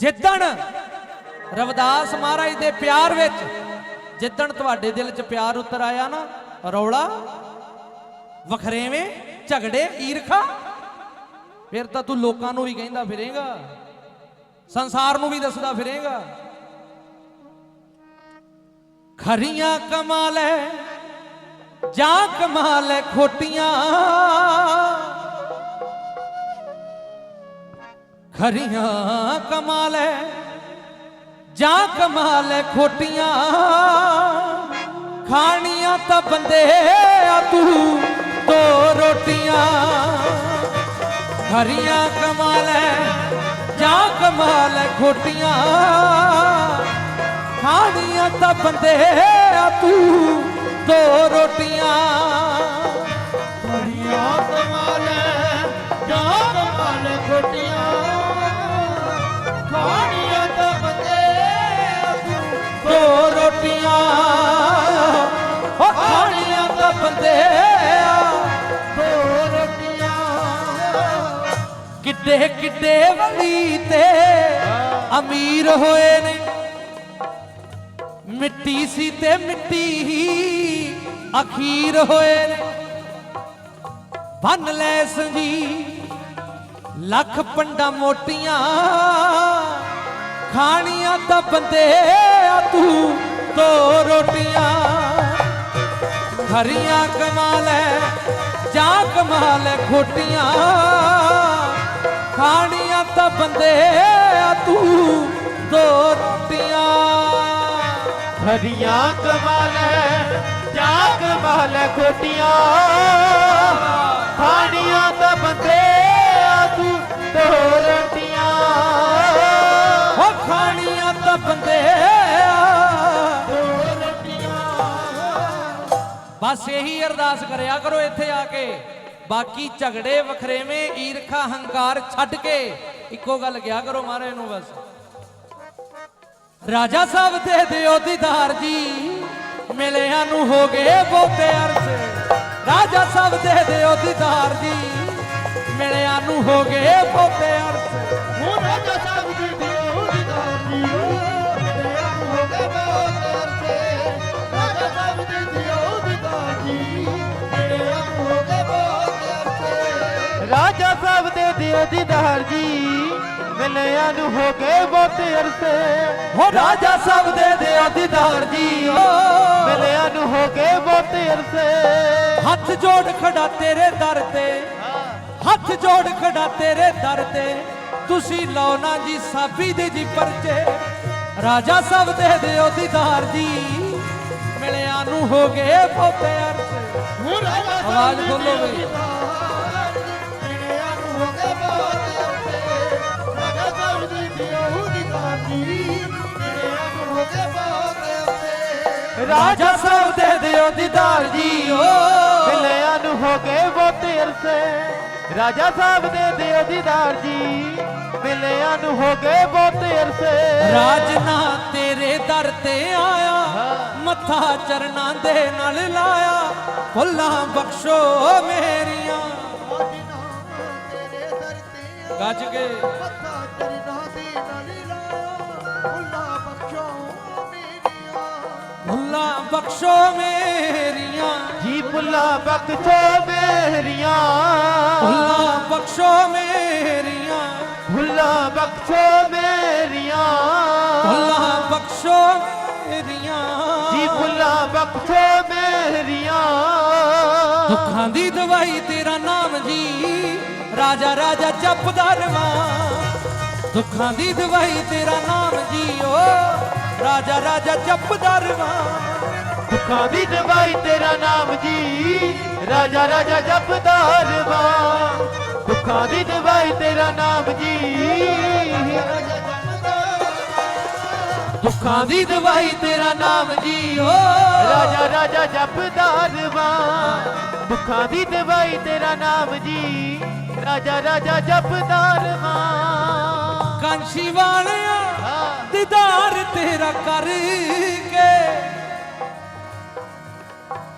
ਜਿੱਦਣ ਰਵਿਦਾਸ ਮਹਾਰਾਜ ਦੇ ਪਿਆਰ ਵਿੱਚ, ਜਿੱਦਣ ਤੁਹਾਡੇ ਦਿਲ 'ਚ ਪਿਆਰ ਉਤਰ ਆਇਆ ਨਾ, ਰੌਲਾ, ਵਖਰੇਵੇਂ, ਝਗੜੇ, ਈਰਖਾ, ਫਿਰ ਤਾਂ ਤੂੰ ਲੋਕਾਂ ਨੂੰ ਵੀ ਕਹਿੰਦਾ ਫਿਰੇਗਾ, ਸੰਸਾਰ ਨੂੰ ਵੀ ਦੱਸਦਾ ਫਿਰੇਗਾ। ਖਰੀਆਂ ਕਮਾਲ ਹੈ ਜਾਂ ਕਮਾਲ ਹੈ ਖੋਟੀਆਂ ਖਰੀਆਂ ਕਮਾਲ ਹੈ ਜਾਂ ਕਮਾਲ ਹੈ ਖੋਟੀਆਂ। ਖਾਣੀਆਂ ਤਾਂ ਬੰਦੇ ਆ ਤੂੰ ਦੋ ਰੋਟੀਆਂ। ਖਰੀਆਂ ਕਮਾਲ ਹੈ ਜਾਂ ਕਮਾਲ ਹੈ ਖੋਟੀਆਂ। ਖਾਣੀਆਂ ਤਾਂ ਬੰਦੇ ਆ ਤੂੰ ਦੋ ਰੋਟੀਆਂ। ਬੜੀਆਂ ਕਮਾਲ ਜਾਂ ਰੋਟੀਆਂ ਖਾਣੀਆਂ ਤਾਂ ਬੰਦੇ ਦੋ ਰੋਟੀਆਂ। ਕਿੱਡੇ ਕਿੱਡੇ ਵਲੀ ਤੇ ਅਮੀਰ ਹੋਏ ਨੇ। ਮਿੱਟੀ ਸੀ ਤੇ ਮਿੱਟੀ ਹੀ ਅਖੀਰ ਹੋਏ ਨੇ। ਬੰਨ ਲੈ ਸੰਜੀ ਲੱਖ ਪੰਡਾ ਮੋਟੀਆਂ। ਖਾਣੀਆਂ ਤਾਂ ਬੰਦੇ ਆ ਤੂੰ। ਦੋ ਰੋਟੀਆਂ ਹਰੀਆਂ ਕਮਾਲ ਹੈ ਜਾਂ ਕਮਾਲ ਹੈ ਖੋਟੀਆਂ। ਖਾਣੀਆਂ ਤਾਂ ਬੰਦੇ ਆ ਤੂੰ ਦੋ ਰੋਟੀਆਂ। ਹਰੀਆਂ ਕਮਾਲ ਜਾਂ ਕਮਾਲ ਖੋਟੀਆਂ। ਖਾਣੀਆਂ ਤਾਂ ਬੰਦੇ ਆ ਤੂੰ ਦੋ ਰੋਟੀਆਂ। ਉਹ ਖਾਣੀਆਂ ਤਾਂ ਬੰਦੇ ਬਸ ਇਹੀ ਅਰਦਾਸ ਕਰਿਆ ਕਰੋ ਇੱਥੇ ਆ ਕੇ। ਬਾਕੀ ਝਗੜੇ ਵਖਰੇਵੇਂ, ਈਰਖਾ, ਹੰਕਾਰ ਛੱਡ ਕੇ ਇੱਕੋ ਗੱਲ ਕਿਹਾ ਕਰੋ ਮਹਾਰਾਜ ਨੂੰ ਬਸ। ਰਾਜਾ ਸਾਹਿਬ ਦੇ ਦਿਓ ਦੀਦਾਰ ਜੀ, ਮਿਲਿਆਂ ਨੂੰ ਹੋ ਗਏ ਬਹੁਤੇ ਅਰਸੇ ਰਾਜਾ ਸਾਹਿਬ ਦੇ ਦਿਓ ਦੀਦਾਰ ਜੀ, ਮਿਲਿਆਂ ਨੂੰ ਹੋ ਗਏ ਬਹੁਤੇ ਅਰਸੇ ਹੁਣ ਰਾਜਾ ਸਾਹਿਬ ਜੀ ਦੀ ਦਿਓ ਦੀਦਾਰ ਜੀ। ਮਿਲਿਆਂ ਨੂੰ ਹੋ ਗਏ ਬਹੁਤ ਅਰਸੇ। ਹੋ ਰਾਜਾ ਸਾਹਿਬ ਦੇ ਦਿਓ ਦੀਦਾਰ ਜੀ। ਓ ਮਿਲਿਆਂ ਨੂੰ ਹੋ ਗਏ ਬਹੁਤ ਅਰਸੇ। ਹੱਥ ਜੋੜ ਖੜਾ ਤੇਰੇ ਦਰ ਤੇ। ਹੱਥ ਜੋੜ ਖੜਾ ਤੇਰੇ ਦਰ ਤੇ। ਤੁਸੀਂ ਲਓ ਨਾ ਜੀ ਸਾਬੀ ਦੇ ਜੀ ਪਰਚੇ। ਰਾਜਾ ਸਾਹਿਬ ਦੇ ਦਿਓ ਦੀਦਾਰ ਜੀ। ਮਿਲਿਆਂ ਨੂੰ ਹੋ ਗਏ ਬਹੁਤੇ ਅਰਸੇ। ਹੁਣ ਰਾਜਾ ਆਵਾਜ਼ ਖੋਲ੍ਹੋ ਬਈ। ਰਾਜਾ ਸਾਹਿਬ ਦੇ ਦਿਓ ਦੀਦਾਰ ਜੀ। ਓ। ਮਿਲਿਆਂ ਨੂੰ ਹੋ ਗਏ ਬਹੁਤੇ ਅਰਸੇ। ਰਾਜਾ ਸਾਹਿਬ ਦੇ ਦਿਓ ਦੀਦਾਰ ਜੀ। ਮਿਲਿਆਂ ਨੂੰ ਹੋ ਗਏ ਬਹੁਤੇ ਅਰਸੇ। ਰਾਜਨਾ ਤੇਰੇ ਦਰ ਤੇ ਆਇਆ। ਮੱਥਾ ਚਰਨਾਂ ਦੇ ਨਾਲ ਲਾਇਆ। ਫੁੱਲਾਂ ਬਖਸ਼ੋ ਮੇਰੀਆਂ। ਤੇਰੇ ਦਰ ਤੇ ਗੱਜ ਕੇ ਮੱਥਾ ਚਰਨਾਂ ਦੇ ਨਾਲ ਫੁੱਲਾਂ ਬਖਸ਼ੋ ਮੇਰੀਆਂ। ਜੀ ਫੁੱਲਾਂ ਬਖਸ਼ੋ ਮੇਰੀਆਂ। ਫੁੱਲਾਂ ਬਖਸ਼ੋ ਮੇਰੀਆਂ। ਫੁੱਲਾਂ ਬਖਸ਼ੋ ਮੇਰੀਆਂ। ਫੁੱਲਾਂ ਬਖਸ਼ੋ ਮੇਰੀਆਂ। ਜੀ ਫੁੱਲਾਂ ਬਖਸ਼ੋ ਮੇਰੀਆਂ। ਦੁੱਖਾਂ ਦੀ ਦਵਾਈ ਤੇਰਾ ਨਾਮ ਜੀ। ਰਾਜਾ ਰਾਜਾ ਜਪਦਾ ਰਵਾਂ। ਦੁੱਖਾਂ ਦੀ ਦਵਾਈ ਤੇਰਾ ਨਾਮ ਜੀ ਓ। ਰਾਜਾ ਰਾਜਾ ਜਪਦਾ ਰਵਾਂ। ਦੁੱਖਾਂ ਦੀ ਦਵਾਈ ਤੇਰਾ ਨਾਮ ਜੀ, ਰਾਜਾ ਰਾਜਾ ਜਪਦਾ ਰਵਾਂ। ਦੁੱਖਾਂ ਦੀ ਦਵਾਈ ਤੇਰਾ ਨਾਮ ਜੀ ਦੁੱਖਾਂ ਦੀ ਦਵਾਈ ਤੇਰਾ ਨਾਮ ਜੀ, ਓ। ਰਾਜਾ ਰਾਜਾ ਜਪਦਾ ਰਵਾਂ। ਦੁੱਖਾਂ ਦੀ ਦਵਾਈ ਤੇਰਾ ਨਾਮ ਜੀ, ਰਾਜਾ ਰਾਜਾ ਜਪਦਾ ਰਵਾਂ। ਕਾਂਸ਼ੀ ਵਾਲਿਆ ਦੀਦਾਰ ਤੇਰਾ ਕਰਕੇ।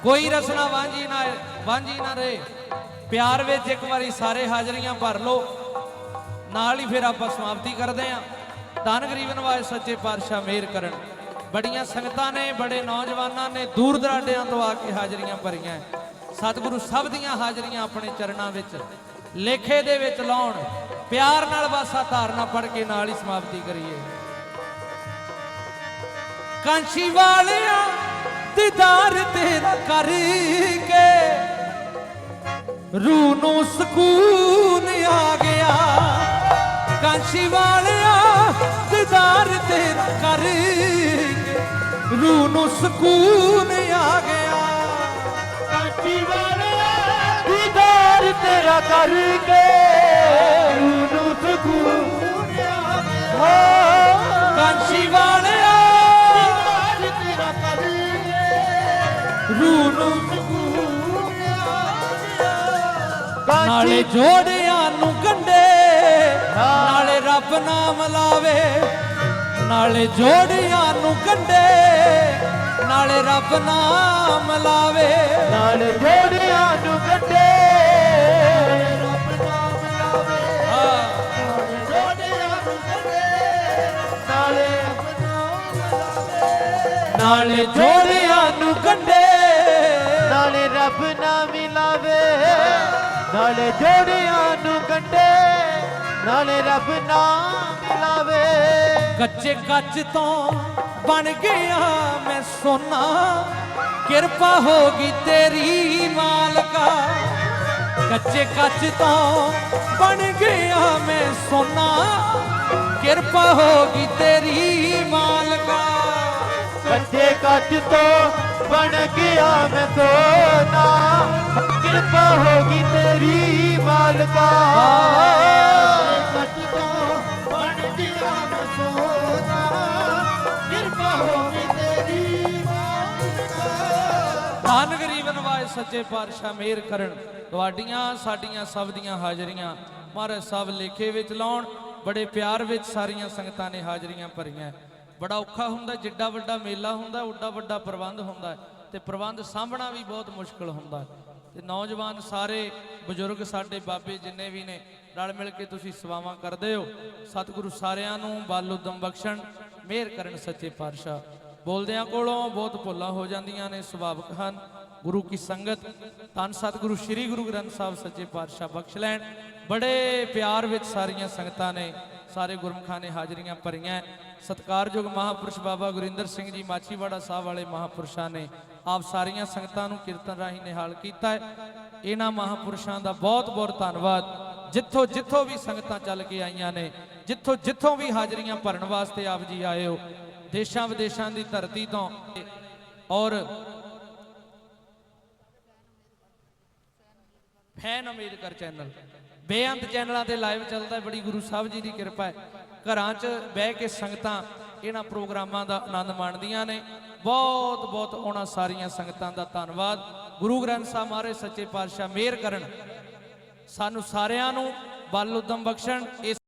ਕੋਈ ਰਸਨਾ ਵਾਂਝੀ ਨਾ ਵਾਂਝੀ ਨਾ ਰਹੇ। ਪਿਆਰ ਵਿੱਚ ਇੱਕ ਵਾਰੀ ਸਾਰੇ ਹਾਜ਼ਰੀਆਂ ਭਰ ਲਓ। ਨਾਲ ਹੀ ਫਿਰ ਆਪਾਂ ਸਮਾਪਤੀ ਕਰਦੇ ਆਂ ਧੰਨ ਗਰੀਬ ਨਵਾਜ ਸੱਚੇ ਪਾਤਸ਼ਾਹ ਮਿਹਰ ਕਰਨ। ਬੜੀਆਂ ਸੰਗਤਾਂ ਨੇ, ਬੜੇ ਨੌਜਵਾਨਾਂ ਨੇ ਦੂਰ ਦਰਾਡਿਆਂ ਤੋਂ ਆ ਕੇ ਹਾਜ਼ਰੀਆਂ ਭਰੀਆਂ ਸਤਿਗੁਰੂ ਸਭ ਦੀਆਂ ਹਾਜ਼ਰੀਆਂ ਆਪਣੇ ਚਰਨਾਂ ਵਿੱਚ, ਲੇਖੇ ਦੇ ਵਿੱਚ ਲਾਉਣ। ਪਿਆਰ ਨਾਲ ਵਾਸਾ ਧਾਰਨਾ ਪੜ ਕੇ ਨਾਲ ਹੀ ਸਮਾਪਤੀ ਕਰੀਏ। ਕਾਂਸ਼ੀ ਵਾਲਿਆ ਦੀਦਾਰ ਤੇਰਾ ਕਰਕੇ ਰੂਹ ਨੂੰ ਸਕੂਨ ਆ ਗਿਆ। ਕਾਂਸ਼ੀ ਵਾਲਿਆ ਦੀਦਾਰ ਤੇਰਾ ਕਰਕੇ ਰੂਹ ਨੂੰ ਸਕੂਨ ਆ ਗਿਆ। ਕਾਠੀ ਵਾਲਿਆ ਦੀਦਾਰ ਤੇਰਾ ਕਰਕੇ ਨਾਲੇ ਜੋੜਿਆਂ ਨੂੰ ਗੰਡੇ ਨਾਲੇ ਰੱਬ ਨਾਮ ਲਾਵੇ। ਨਾਲੇ ਜੋੜਿਆਂ ਨੂੰ ਗੰਡੇ ਨਾਲੇ ਰੱਬ ਨਾਮ ਲਾਵੇ। ਨਾਲ ਜੋੜਿਆਂ ਨੂੰ ਕੱਢੇ ਰੱਬ ਨਾਮ ਲਾਵੇ ਹਾਂ। ਜੋੜਿਆਂ ਨੂੰ ਕੱਢੇ ਨਾਲੇ ਰੱਬ ਨਾਮ ਲਾਵੇ। ਨਾਲੇ ਜੋੜਿਆਂ ਨੂੰ ਗੰਡੇ ਨਾਲੇ ਰੱਬ ਨਾਮ ਲਾਵੇ। ਨਾਲੇ ਜੋੜਿਆਂ ਨੂੰ ਕੱਢੇ ਨਾਲੇ ਰੱਬ ਨਾਮ ਲਾਵੇ ਕੱਚੇ ਕੱਚ ਤੋਂ ਬਣ ਗਿਆ ਮੈਂ ਸੋਨਾ ਕਿਰਪਾ ਹੋ ਗਈ ਤੇਰੀ ਮਾਲਕਾ। ਕੱਚੇ ਕੱਚ ਤੋਂ ਬਣ ਗਿਆ ਮੈਂ ਸੋਨਾ ਕਿਰਪਾ ਹੋ ਗਈ ਤੇਰੀ ਮਾਲਕਾ। ਕੱਚੇ ਕੱਚ ਤੋਂ ਬਣ ਗਿਆ ਮੈਂ ਸੋਨਾ। ਕਿਰਪਾ ਹੋ ਗਈ ਕਿਰਪਾ ਹੋ ਗਈ ਤੇਰੀ ਮਾਲਕਾ। ਧੰਨ ਗਰੀਬ ਨਵਾਜ ਸੱਚੇ ਪਾਤਸ਼ਾਹ, ਮਿਹਰ ਕਰਨ। ਤੁਹਾਡੀਆਂ, ਸਾਡੀਆਂ ਸਭ ਦੀਆਂ ਹਾਜ਼ਰੀਆਂ ਮਹਾਰਾਜ ਸਾਹਿਬ ਲੇਖੇ ਵਿੱਚ ਲਾਉਣ। ਬੜੇ ਪਿਆਰ ਵਿੱਚ ਸਾਰੀਆਂ ਸੰਗਤਾਂ ਨੇ ਹਾਜ਼ਰੀਆਂ ਭਰੀਆਂ। ਬੜਾ ਔਖਾ ਹੁੰਦਾ, ਜਿੱਡਾ ਵੱਡਾ ਮੇਲਾ ਹੁੰਦਾ ਉੱਡਾ ਵੱਡਾ ਪ੍ਰਬੰਧ ਹੁੰਦਾ ਹੈ ਤੇ ਪ੍ਰਬੰਧ ਸਾਂਭਣਾ ਵੀ ਬਹੁਤ ਮੁਸ਼ਕਲ ਹੁੰਦਾ ਹੈ। ਤੇ ਨੌਜਵਾਨ ਸਾਰੇ ਬਜ਼ੁਰਗ ਸਾਡੇ ਬਾਬੇ ਜਿੰਨੇ ਵੀ ਨੇ, ਰਲ ਮਿਲ ਕੇ ਤੁਸੀਂ ਸੇਵਾਵਾਂ ਕਰਦੇ ਹੋ। ਸਤਿਗੁਰੂ ਸਾਰਿਆਂ ਨੂੰ ਬਲ ਉਦਮ ਬਖਸ਼ਣ, ਮਿਹਰ ਕਰਨ ਸੱਚੇ ਪਾਤਸ਼ਾਹ। ਬੋਲਦਿਆਂ ਕੋਲੋਂ ਬਹੁਤ ਭੁੱਲਾਂ ਹੋ ਜਾਂਦੀਆਂ ਨੇ, ਸੁਭਾਵਿਕ ਹਨ। ਗੁਰੂ ਕੀ ਸੰਗਤ, ਧੰਨ ਸਤਿਗੁਰੂ ਸ੍ਰੀ ਗੁਰੂ ਗ੍ਰੰਥ ਸਾਹਿਬ ਸੱਚੇ ਪਾਤਸ਼ਾਹ ਬਖਸ਼ ਲੈਣ। ਬੜੇ ਪਿਆਰ ਵਿੱਚ ਸਾਰੀਆਂ ਸੰਗਤਾਂ ਨੇ, ਸਾਰੇ ਗੁਰਮਖਾਂ ਨੇ ਹਾਜ਼ਰੀਆਂ ਭਰੀਆਂ ਸਤਿਕਾਰਯੋਗ ਮਹਾਪੁਰਸ਼ ਬਾਬਾ ਗੁਰਿੰਦਰ ਸਿੰਘ ਜੀ, ਮਾਛੀਵਾੜਾ ਸਾਹਿਬ ਵਾਲੇ ਮਹਾਪੁਰਸ਼ਾਂ ਨੇ ਆਪ ਸਾਰੀਆਂ ਸੰਗਤਾਂ ਨੂੰ ਕੀਰਤਨ ਰਾਹੀਂ ਨਿਹਾਲ ਕੀਤਾ ਹੈ। ਇਹਨਾਂ ਮਹਾਪੁਰਸ਼ਾਂ ਦਾ ਬਹੁਤ ਬਹੁਤ ਧੰਨਵਾਦ। ਜਿੱਥੋਂ ਜਿੱਥੋਂ ਵੀ ਸੰਗਤਾਂ ਚੱਲ ਕੇ ਆਈਆਂ ਨੇ, ਜਿੱਥੋਂ ਜਿੱਥੋਂ ਵੀ ਹਾਜ਼ਰੀਆਂ ਭਰਨ ਵਾਸਤੇ ਆਪ ਜੀ ਆਏ ਹੋ, ਦੇਸ਼ਾਂ ਵਿਦੇਸ਼ਾਂ ਦੀ ਧਰਤੀ ਤੋਂ। ਔਰ ਫੈਨ ਅੰਬੇਦਕਰ ਚੈਨਲ, ਬੇਅੰਤ ਚੈਨਲਾਂ ਤੇ ਲਾਈਵ ਚੱਲਦਾ ਬੜੀ ਗੁਰੂ ਸਾਹਿਬ ਜੀ ਦੀ ਕਿਰਪਾ ਹੈ। ਘਰਾਂ 'ਚ ਬਹਿ ਕੇ ਸੰਗਤਾਂ ਇਹਨਾਂ ਪ੍ਰੋਗਰਾਮਾਂ ਦਾ ਆਨੰਦ ਮਾਣਦੀਆਂ ਨੇ। ਬਹੁਤ ਬਹੁਤ ਉਹਨਾਂ ਸਾਰੀਆਂ ਸੰਗਤਾਂ ਦਾ ਧੰਨਵਾਦ। ਗੁਰੂ ਗ੍ਰੰਥ ਸਾਹਿਬ ਮਹਾਰਾਜ, ਸੱਚੇ ਪਾਤਸ਼ਾਹ ਮਿਹਰ ਕਰਨ। ਸਾਨੂੰ ਸਾਰਿਆਂ ਨੂੰ ਬਲ ਉਦਮ ਬਖਸ਼ਣ ਇਸ